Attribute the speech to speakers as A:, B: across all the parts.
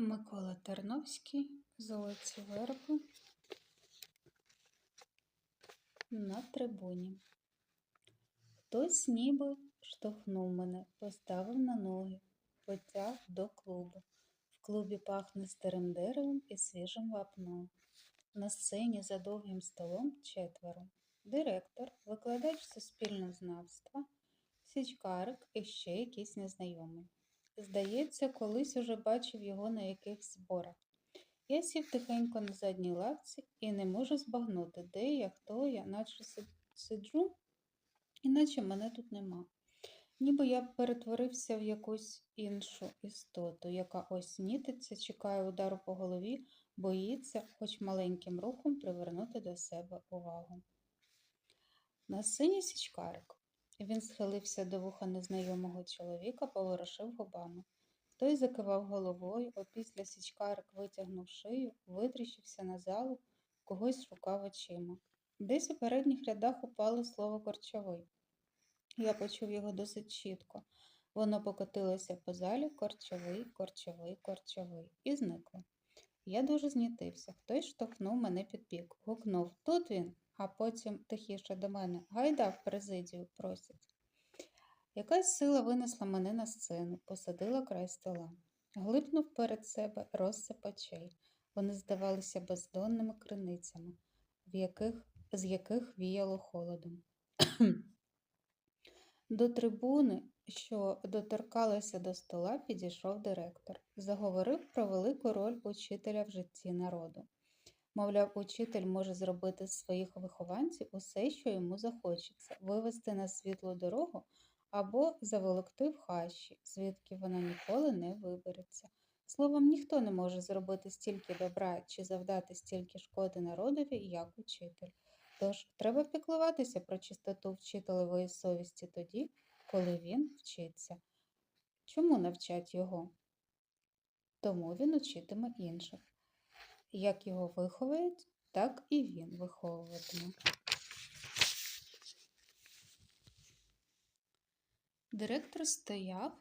A: Микола Терновський, Золоті верби на трибуні. Хтось ніби штовхнув мене, поставив на ноги, потяг до клубу. В клубі пахне старим деревом і свіжим вапном. На сцені за довгим столом четверо. Директор, викладач суспільнознавства, січкарик і ще якийсь незнайомий. Здається, колись уже бачив його на якихось зборах. Я сів тихенько на задній лавці і не можу збагнути, де я, хто я, наче сиджу, іначе мене тут нема. Ніби я перетворився в якусь іншу істоту, яка ось нітиться, чекає удару по голові, боїться, хоч маленьким рухом привернути до себе увагу. На сині січкарик. Він схилився до вуха незнайомого чоловіка, поворушив губами. Той закивав головою, опісля січкарик витягнув шию, витріщився на залу, когось шукав очима. Десь у передніх рядах упало слово корчовий. Я почув його досить чітко. Воно покотилося по залі корчовий, корчовий, корчовий і зникло. Я дуже знітився. Хтось штовхнув мене під бік, гукнув Тут він, а потім тихіше до мене Гайда в президію просять. Якась сила винесла мене на сцену, посадила край стола. Глипнув перед себе розсип очей. Вони здавалися бездонними криницями, в яких, з яких віяло холодом. До трибуни, що доторкалася до стола, підійшов директор. Заговорив про велику роль учителя в житті народу. Мовляв, учитель може зробити з своїх вихованців усе, що йому захочеться, вивести на світлу дорогу або заволокти в хащі, звідки вона ніколи не вибереться. Словом, ніхто не може зробити стільки добра чи завдати стільки шкоди народові, як учитель. Тож треба піклуватися про чистоту вчителевої совісті тоді, коли він вчиться. Чому навчать його? Тому він учитиме інших. Як його виховають, так і він виховуватиме. Директор стояв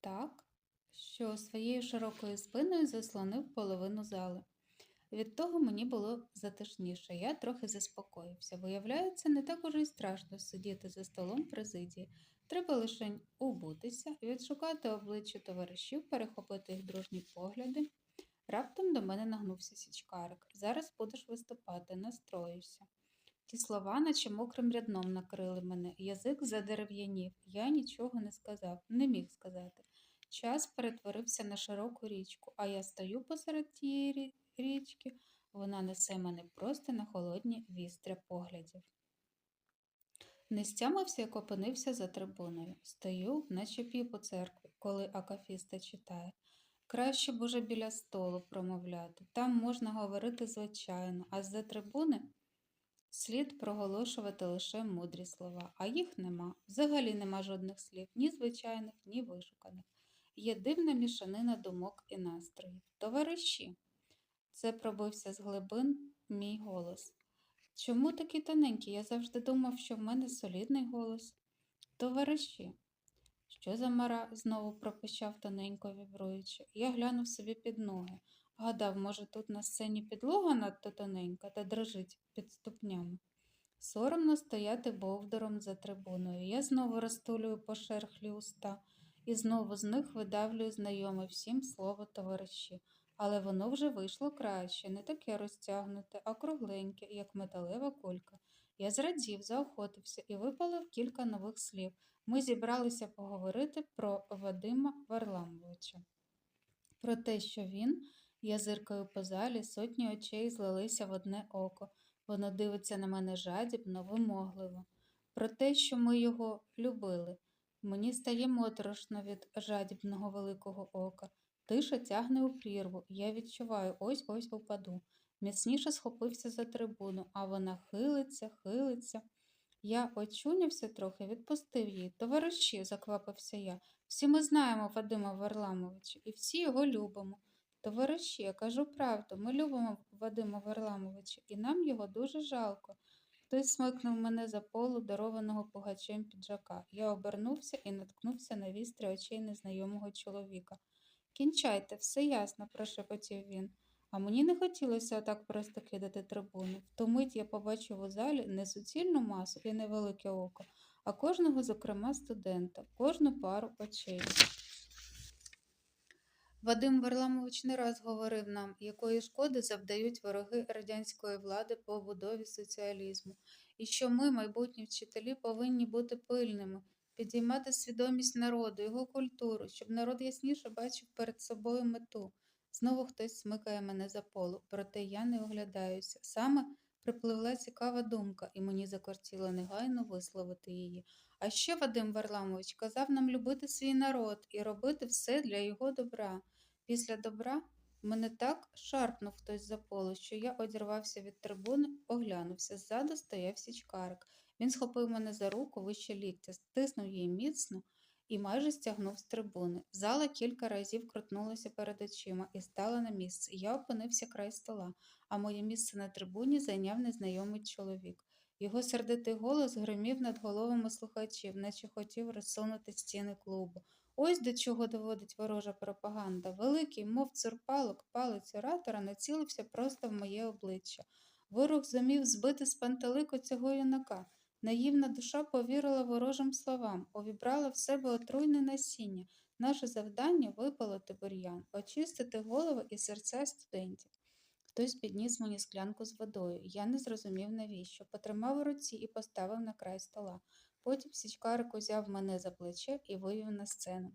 A: так, що своєю широкою спиною заслонив половину зали. Від того мені було затишніше, я трохи заспокоївся. Виявляється, не так уже й страшно сидіти за столом президії. Треба лише убутися, відшукати обличчя товаришів, перехопити їх дружні погляди. Раптом до мене нагнувся січкарик. Зараз будеш виступати, настроюся. Ті слова, наче мокрим рядном накрили мене. Язик задерев'янів. Я нічого не сказав, не міг сказати. Час перетворився на широку річку, а я стою посеред тієї річки. Вона несе мене просто на холодні вістря поглядів. Не стямився, як опинився за трибуною. Стою, наче пів у церкві, коли акафіста читає. Краще б уже біля столу промовляти. Там можна говорити звичайно, а з-за трибуни слід проголошувати лише мудрі слова, а їх нема. Взагалі нема жодних слів, ні звичайних, ні вишуканих. Є дивна мішанина думок і настроїв. Товариші, це пробився з глибин мій голос. Чому такий тоненький? Я завжди думав, що в мене солідний голос. Товариші, що за мара? знову пропищав тоненько вібруючи. Я глянув собі під ноги. Гадав, може, тут на сцені підлога надто тоненька та дрожить під ступнями. Соромно стояти бовдором за трибуною. Я знову розтулюю пошерхлі уста і знову з них видавлюю знайоме всім слово товариші. Але воно вже вийшло краще, не таке розтягнуте, а кругленьке, як металева кулька. Я зрадів, заохотився і випалив кілька нових слів. Ми зібралися поговорити про Вадима Варламовича. Про те, що він, я зиркаю по залі, сотні очей злилися в одне око. Воно дивиться на мене жадібно, вимогливо. Про те, що ми його любили. Мені стає моторошно від жадібного великого ока. Тиша тягне у прірву, я відчуваю, ось ось упаду. Міцніше схопився за трибуну, а вона хилиться, хилиться. Я очунявся трохи, відпустив її. Товариші, заквапився я. Всі ми знаємо Вадима Варламовича і всі його любимо. Товариші, я кажу правду, ми любимо Вадима Варламовича, і нам його дуже жалко. Хтось смикнув мене за полу дарованого пугачем піджака. Я обернувся і наткнувся на вістря очей незнайомого чоловіка. Кінчайте, все ясно, прошепотів він. А мені не хотілося отак просто кидати трибуни. В ту мить я побачив у залі не суцільну масу і невелике око, а кожного, зокрема, студента, кожну пару очей. Вадим Варламович не раз говорив нам, якої шкоди завдають вороги радянської влади по будові соціалізму, і що ми, майбутні вчителі, повинні бути пильними, підіймати свідомість народу, його культуру, щоб народ ясніше бачив перед собою мету. Знову хтось смикає мене за полу, проте я не оглядаюся. Саме припливла цікава думка, і мені закортіло негайно висловити її. А ще Вадим Варламович казав нам любити свій народ і робити все для його добра. Після добра мене так шарпнув хтось за поле, що я одірвався від трибуни, оглянувся. Ззаду стояв січкарик. Він схопив мене за руку вище ліктя, стиснув її міцно і майже стягнув з трибуни. Зала кілька разів крутнулася перед очима і стала на місце. Я опинився край стола, а моє місце на трибуні зайняв незнайомий чоловік. Його сердитий голос гримів над головами слухачів, наче хотів розсунути стіни клубу. Ось до чого доводить ворожа пропаганда. Великий, мов цурпалок, палець оратора націлився просто в моє обличчя. Ворог зумів збити з пантелику цього юнака. Наївна душа повірила ворожим словам, увібрала в себе отруйне насіння. Наше завдання випалити бур'ян, очистити голови і серця студентів. Хтось підніс мені склянку з водою. Я не зрозумів, навіщо. Потримав у руці і поставив на край стола. Потім січкарик узяв мене за плече і вивів на сцену.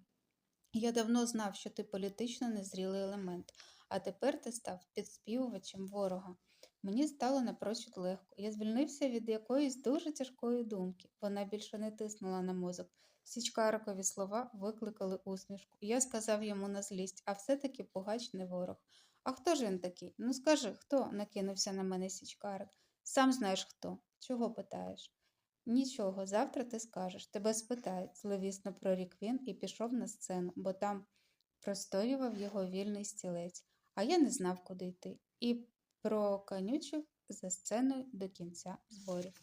A: Я давно знав, що ти політично незрілий елемент, а тепер ти став підспівувачем ворога. Мені стало напрочуд легко. Я звільнився від якоїсь дуже тяжкої думки. Вона більше не тиснула на мозок. Січкарикові слова викликали усмішку. Я сказав йому на злість, а все-таки пугач не ворог. А хто ж він такий? Ну скажи, хто? накинувся на мене січкарик. Сам знаєш хто. Чого питаєш? Нічого, завтра ти скажеш. Тебе спитають, зловісно прорік він і пішов на сцену, бо там простоював його вільний стілець, а я не знав, куди йти, і проканючив за сценою до кінця зборів.